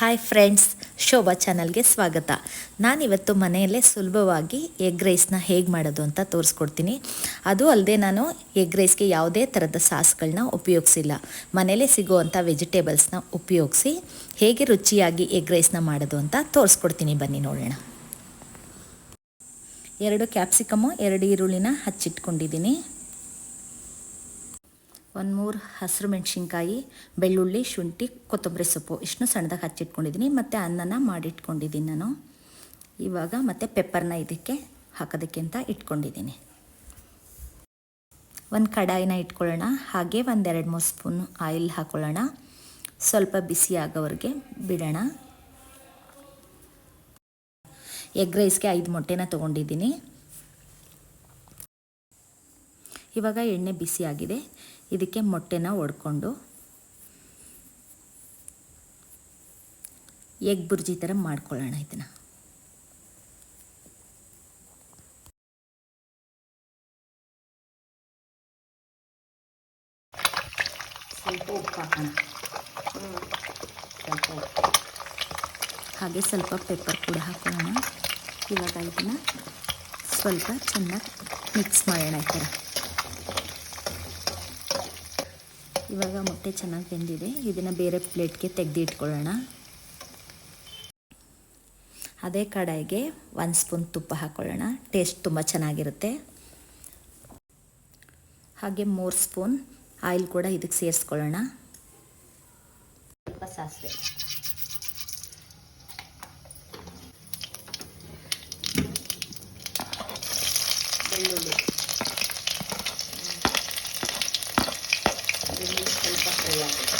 Hi friends Shobha ಚಾನಲ್ಗೆ ಸ್ವಾಗತ. ನಾನಿವತ್ತು ಮನೆಯಲ್ಲೇ ಸುಲಭವಾಗಿ ಎಗ್ ರೈಸ್ನ ಹೇಗೆ ಮಾಡೋದು ಅಂತ ತೋರಿಸ್ಕೊಡ್ತೀನಿ. ಅದು ಅಲ್ಲದೆ ನಾನು ಎಗ್ ರೈಸ್ಗೆ ಯಾವುದೇ ಥರದ ಸಾಸ್ಗಳನ್ನ ಉಪಯೋಗಿಸಿಲ್ಲ. ಮನೆಯಲ್ಲೇ ಸಿಗುವಂಥ ವೆಜಿಟೇಬಲ್ಸ್ನ ಉಪಯೋಗಿಸಿ ಹೇಗೆ ರುಚಿಯಾಗಿ ಎಗ್ ರೈಸ್ನ ಮಾಡೋದು ಅಂತ ತೋರಿಸ್ಕೊಡ್ತೀನಿ. ಬನ್ನಿ ನೋಡೋಣ. ಎರಡು ಕ್ಯಾಪ್ಸಿಕಮು ಎರಡು ಈರುಳ್ಳಿನ ಹಚ್ಚಿಟ್ಕೊಂಡಿದ್ದೀನಿ. ಒಂದು ಮೂರು ಹಸಿರು ಮೆಣಸಿನ್ಕಾಯಿ, ಬೆಳ್ಳುಳ್ಳಿ, ಶುಂಠಿ, ಕೊತ್ತಂಬರಿ ಸೊಪ್ಪು. ಇಷ್ಟನ್ನು ಸಣ್ಣದಾಗಿ ಹಚ್ಚಿಟ್ಕೊಂಡಿದ್ದೀನಿ ಮತ್ತು ಅನ್ನನ ಮಾಡಿಟ್ಕೊಂಡಿದ್ದೀನಿ ನಾನು. ಇವಾಗ ಮತ್ತು ಪೆಪ್ಪರ್ನ ಇದಕ್ಕೆ ಹಾಕೋದಕ್ಕೆ ಅಂತ ಇಟ್ಕೊಂಡಿದ್ದೀನಿ ಒಂದು ಕಡಾಯಿನ ಇಟ್ಕೊಳ್ಳೋಣ, ಹಾಗೆ ಒಂದೆರಡು ಮೂರು ಸ್ಪೂನ್ ಆಯಿಲ್ ಹಾಕ್ಕೊಳ್ಳೋಣ ಸ್ವಲ್ಪ ಬಿಸಿ ಆಗೋವರೆಗೆ ಬಿಡೋಣ. ಎಗ್ ರೈಸ್ಗೆ ಐದು ಮೊಟ್ಟೆನ ತೊಗೊಂಡಿದ್ದೀನಿ ಇವಾಗ ಎಣ್ಣೆ ಬಿಸಿ ಆಗಿದೆ. ಇದಕ್ಕೆ ಮೊಟ್ಟೆನ ಒಡ್ಕೊಂಡು ಎಗ್ ಬುರ್ಜಿ ಥರ ಮಾಡ್ಕೊಳ್ಳೋಣ ಇದನ್ನು. ಸ್ವಲ್ಪ ಉಪ್ಪು ಹಾಕೋಣ. ಸ್ವಲ್ಪ ಉಪ್ಪು. ಹಾಗೆ ಸ್ವಲ್ಪ ಪೆಪ್ಪರ್ ಕೂಡ ಹಾಕೋಣ. ಇವಾಗ ಇದನ್ನು ಸ್ವಲ್ಪ ಚೆನ್ನಾಗಿ ಮಿಕ್ಸ್ ಮಾಡೋಣ ಈ ಥರ. ಇವಾಗ ಮೊಟ್ಟೆ ಚೆನ್ನಾಗಿ ಬೆಂದಿದೆ. ಇದನ್ನು ಬೇರೆ ಪ್ಲೇಟ್ಗೆ ತೆಗೆದು ಇಟ್ಕೊಳ್ಳೋಣ ಅದೇ ಕಡಾಯಿಗೆ ಒಂದು ಸ್ಪೂನ್ ತುಪ್ಪ ಹಾಕ್ಕೊಳ್ಳೋಣ ಟೇಸ್ಟ್ ತುಂಬ ಚೆನ್ನಾಗಿರುತ್ತೆ. ಹಾಗೆ ಮೂರು ಸ್ಪೂನ್ ಆಯಿಲ್ ಕೂಡ ಇದಕ್ಕೆ ಸೇರಿಸ್ಕೊಳ್ಳೋಣ. ಸ್ವಲ್ಪ ಸಾಸಿವೆ. ಬೆಳ್ಳುಳ್ಳಿ. ಬೆಳ್ಳುಳ್ಳಿ ಸ್ವಲ್ಪ ಫ್ರೈ ಆಗಬೇಕು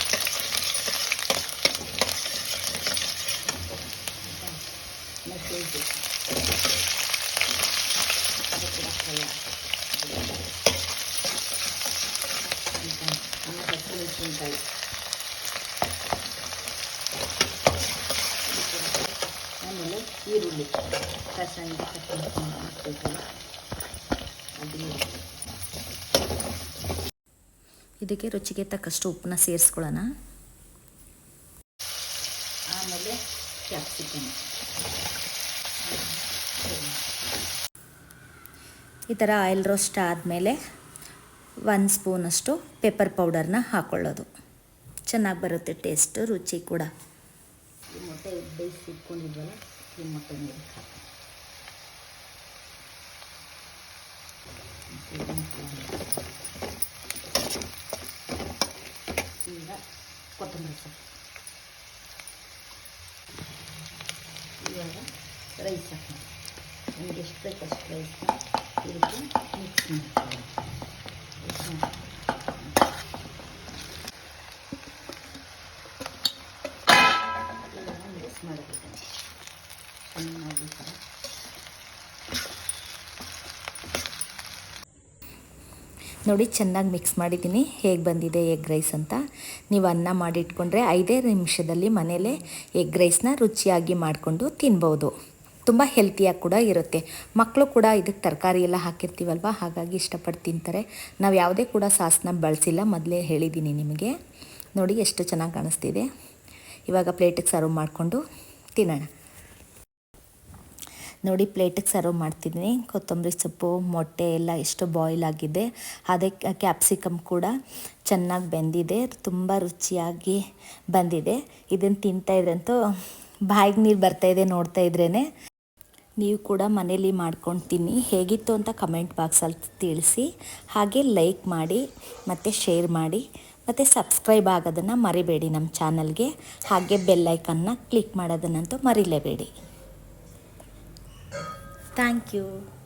ಮೆಣಸಿನ್ಕಾಯಿ ಅದು ಕೂಡ ಫ್ರೈ ಆಗಬೇಕು ಆಮೇಲೆ ಹಸಿಮೆಣಸಿನ್ಕಾಯಿ ಆಮೇಲೆ ಈರುಳ್ಳಿ ಕಸಂಡಿ ಕಟ್ ಮಾಡ್ಕೊಂಡು ಹಾಕ್ಬೇಕಲ್ಲ ಅದು ಇದಕ್ಕೆ ರುಚಿಗೆ ತಕ್ಕಷ್ಟು ಉಪ್ಪನ್ನ ಸೇರಿಸ್ಕೊಳ್ಳೋಣ. ಆಮೇಲೆ ಕ್ಯಾಪ್ಸಿಕಮ್ ಈ ಥರ ಆಯಿಲ್ ರೋಸ್ಟ್ ಆದಮೇಲೆ ಒಂದು ಸ್ಪೂನಷ್ಟು ಪೆಪ್ಪರ್ ಪೌಡರ್ನ ಹಾಕ್ಕೊಳ್ಳೋದು ಚೆನ್ನಾಗಿ ಬರುತ್ತೆ ಟೇಸ್ಟು ರುಚಿ ಕೂಡ. ಈ ಮೊಟ್ಟೆ ಬೇಯಿಸಿ ಇಟ್ಕೊಂಡಿದ್ವಲ್ಲ ಈ ಮೊಟ್ಟೆ ನೀರು ಕೊತ್ತಂಬರಿ ಸೊಪ್ಪು ಇವಾಗ ರೈಸ್ ಹಾಕೋಣ ನಿಮ್ಗೆ ಎಷ್ಟು ಬೇಕು ಅಷ್ಟು ರೈಸ್ನ ಇದಕ್ಕೆ ಮಿಕ್ಸ್ ಮಾಡ್ಕೊಳ್ಳಿ ಮಿಕ್ಸ್ ಮಾಡಬೇಕು ಚೆನ್ನಾಗಿ ಈ ಥರ ನೋಡಿ ಚೆನ್ನಾಗಿ ಮಿಕ್ಸ್ ಮಾಡಿದ್ದೀನಿ. ಹೇಗೆ ಬಂದಿದೆ ಎಗ್ ರೈಸ್ ಅಂತ. ನೀವು ಅನ್ನ ಮಾಡಿಟ್ಕೊಂಡ್ರೆ ಐದೇ ನಿಮಿಷದಲ್ಲಿ ಮನೇಲೇ ಎಗ್ ರೈಸ್ನ ರುಚಿಯಾಗಿ ಮಾಡಿಕೊಂಡು ತಿನ್ಬೋದು. ತುಂಬ ಹೆಲ್ತಿಯಾಗಿ ಕೂಡ ಇರುತ್ತೆ. ಮಕ್ಕಳು ಕೂಡ ಇದಕ್ಕೆ ತರಕಾರಿ ಎಲ್ಲ ಹಾಕಿರ್ತೀವಲ್ವ? ಹಾಗಾಗಿ ಇಷ್ಟಪಟ್ಟು ತಿಂತಾರೆ. ನಾವು ಯಾವುದೇ ಕೂಡ ಸಾಸ್ನ ಬಳಸಿಲ್ಲ. ಮೊದಲೇ ಹೇಳಿದ್ದೀನಿ ನಿಮಗೆ. ನೋಡಿ ಎಷ್ಟು ಚೆನ್ನಾಗಿ ಕಾಣಿಸ್ತಿದೆ. ಇವಾಗ ಪ್ಲೇಟಿಗೆ ಸರ್ವ್ ಮಾಡಿಕೊಂಡು ತಿನ್ನೋಣ. ನೋಡಿ ಪ್ಲೇಟಿಗೆ ಸರ್ವ್ ಮಾಡ್ತಿದ್ದೀನಿ. ಕೊತ್ತಂಬರಿ ಸೊಪ್ಪು, ಮೊಟ್ಟೆ ಎಲ್ಲ ಎಷ್ಟು ಬಾಯ್ಲ್ ಆಗಿದೆ. ಅದೇ ಕ್ಯಾಪ್ಸಿಕಮ್ ಕೂಡ ಚೆನ್ನಾಗಿ ಬೆಂದಿದೆ. ತುಂಬ ರುಚಿಯಾಗಿ ಬಂದಿದೆ. ಇದನ್ನು ತಿಂತಾ ಇದ್ರಂತೂ ಬಾಯಿಗೆ ನೀರು ಬರ್ತಾಯಿದೆ ನೋಡ್ತಾ ಇದ್ರೇ ನೀವು ಕೂಡ ಮನೇಲಿ ಮಾಡ್ಕೊಂಡು ತಿನ್ನಿ ಹೇಗಿತ್ತು ಅಂತ ಕಮೆಂಟ್ ಬಾಕ್ಸಲ್ಲಿ ತಿಳಿಸಿ. ಹಾಗೆ ಲೈಕ್ ಮಾಡಿ, ಮತ್ತು ಶೇರ್ ಮಾಡಿ, ಮತ್ತು ಸಬ್ಸ್ಕ್ರೈಬ್ ಆಗೋದನ್ನು ಮರಿಬೇಡಿ ನಮ್ಮ ಚಾನಲ್ಗೆ ಹಾಗೆ ಬೆಲ್ಲೈಕನ್ನ ಕ್ಲಿಕ್ ಮಾಡೋದನ್ನಂತೂ ಮರಿಲೇಬೇಡಿ. Thank you.